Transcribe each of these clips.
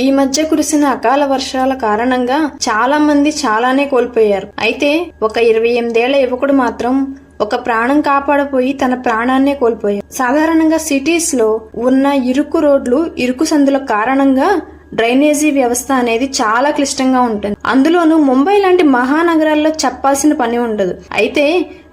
ఈ మధ్య కురిసిన అకాల వర్షాల కారణంగా చాలా మంది చాలానే కోల్పోయారు. అయితే ఒక ఇరవై ఎనిమిదేళ్ళ యువకుడు మాత్రం ఒక ప్రాణం కాపాడపోయి తన ప్రాణాన్నే కోల్పోయారు. సాధారణంగా సిటీస్లో ఉన్న ఇరుకు రోడ్లు ఇరుకు సందుల కారణంగా డ్రైనేజీ వ్యవస్థ అనేది చాలా క్లిష్టంగా ఉంటుంది. అందులోనూ ముంబై లాంటి మహానగరాల్లో చెప్పాల్సిన పని ఉండదు. అయితే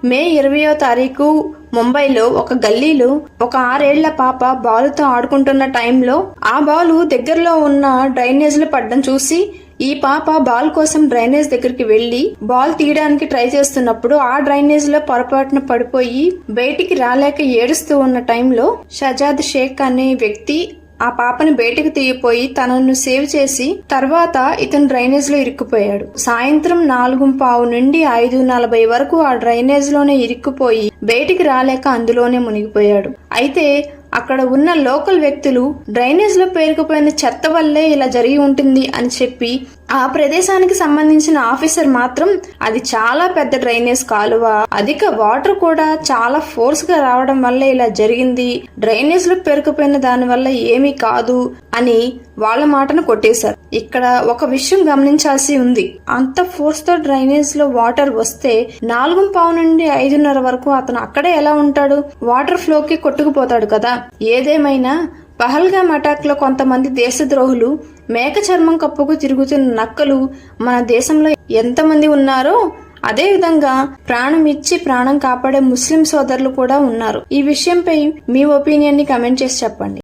మే ఇరవయో తారీఖు ముంబైలో ఒక గల్లీలో ఒక ఆరేళ్ళ పాప బాలుతో ఆడుకుంటున్న టైంలో ఆ బాలు దగ్గరలో ఉన్న డ్రైనేజీలు పడ్డం చూసి ఈ పాప బాల్ కోసం డ్రైనేజ్ దగ్గరికి వెళ్ళి బాల్ తీయడానికి ట్రై చేస్తున్నప్పుడు ఆ డ్రైనేజ్లో పొరపాటున పడిపోయి బయటికి రాలేక ఏడుస్తూ ఉన్న టైంలో షజాద్ షేక్ అనే వ్యక్తి ఆ పాపని బయటకు తీయపోయి తనను సేవ్ చేసి తర్వాత ఇతను డ్రైనేజ్లో ఇరుక్కుపోయాడు. సాయంత్రం నాలుగు పావు నుండి ఐదు నలభై వరకు ఆ డ్రైనేజ్లోనే ఇరుక్కుపోయి బయటికి రాలేక అందులోనే మునిగిపోయాడు. అయితే అక్కడ ఉన్న లోకల్ వ్యక్తులు డ్రైనేజ్లో పేరుకుపోయిన చెత్త వల్లే ఇలా జరిగి ఉంటుంది అని చెప్పి ఆ ప్రదేశానికి సంబంధించిన ఆఫీసర్ మాత్రం అది చాలా పెద్ద డ్రైనేజ్ కాలువ. అధిక వాటర్ కూడా చాలా ఫోర్స్గా రావడం వల్ల ఇలా జరిగింది. డ్రైనేజ్లో పేరుకుపోయిన దాని వల్ల ఏమీ కాదు అని వాళ్ళ మాటను కొట్టేశారు. ఇక్కడ ఒక విషయం గమనించాల్సి ఉంది. అంత ఫోర్స్తో డ్రైనేజ్లో వాటర్ వస్తే నాలుగు పావు నుండి ఐదున్నర వరకు అతను అక్కడే ఎలా ఉంటాడు? వాటర్ ఫ్లోకి కొట్టుకుపోతాడు కదా. ఏదేమైనా పహల్గామ్ అటాక్లో కొంతమంది దేశద్రోహులు మేక చర్మం కప్పుకు తిరుగుతున్న నక్కలు మన దేశంలో ఎంతమంది ఉన్నారో అదే విధంగా ప్రాణం ఇచ్చి ప్రాణం కాపాడే ముస్లిం సోదరులు కూడా ఉన్నారు. ఈ విషయంపై మీ ఒపీనియన్ని కమెంట్ చేసి చెప్పండి.